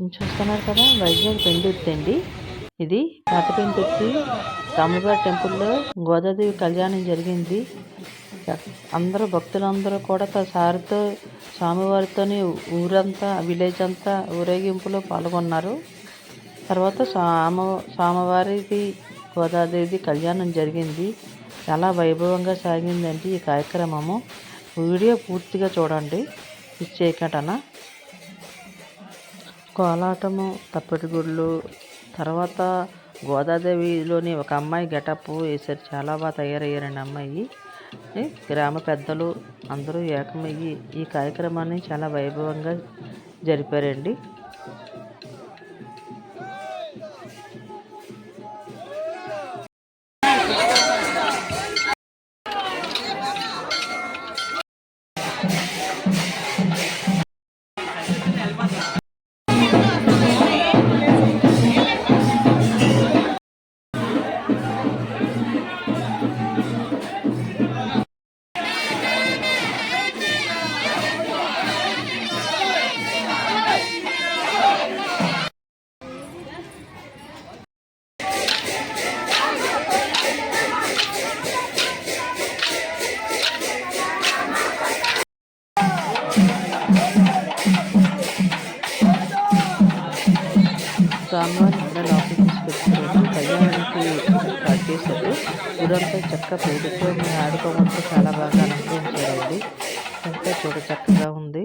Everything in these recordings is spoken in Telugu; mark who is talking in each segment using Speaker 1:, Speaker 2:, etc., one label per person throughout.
Speaker 1: చూస్తున్నారు కదా? వైజాగ్ పెందుర్తి అండి ఇది పాత పెందుర్తి రాములవారి టెంపుల్లో గోదాదేవి కళ్యాణం జరిగింది. అందరూ భక్తులందరూ కూడా తన సారితో స్వామివారితోని ఊరంతా విలేజ్ అంతా ఊరేగింపులో పాల్గొన్నారు. తర్వాత స్వామ స్వామివారిది గోదాదేవిది కళ్యాణం జరిగింది. చాలా వైభవంగా సాగిందండి ఈ కార్యక్రమము. వీడియో పూర్తిగా చూడండి. ఇచ్చే చేయకటనా కోలాటము తప్పెటగుళ్ళు తర్వాత గోదాదేవిలోని ఒక అమ్మాయి గెటప్ వేసారు చాలా బాగా తయారయ్యారండి అమ్మాయి. గ్రామ పెద్దలు అందరూ ఏకమయ్యి ఈ కార్యక్రమాన్ని చాలా వైభవంగా జరిపారండి. స్వామివారిని మండల ఆఫీస్ ఇన్స్పెక్టర్ కళ్యాణానికి స్టార్ట్ చేశారు ఊరంతా చక్క పూలతో ఆడుకోవడంతో చాలా బాగా అనుభవించారండి అంతా చూడ చక్కగా ఉంది.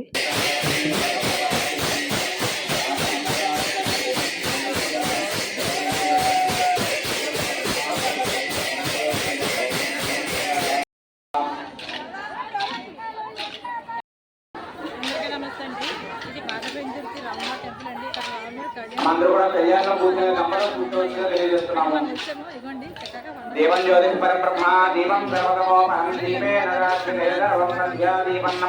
Speaker 2: అందరూ కూడా కళ్యాణంలో కూర్చొని గమ్మలో కూర్చోవచ్చుగా తెలియజేస్తున్నాము. దేవం జ్యోతి పరబ్రహ్మ దీపం సర్వతమో అహం దీపే నరాత్రి దీపం నమో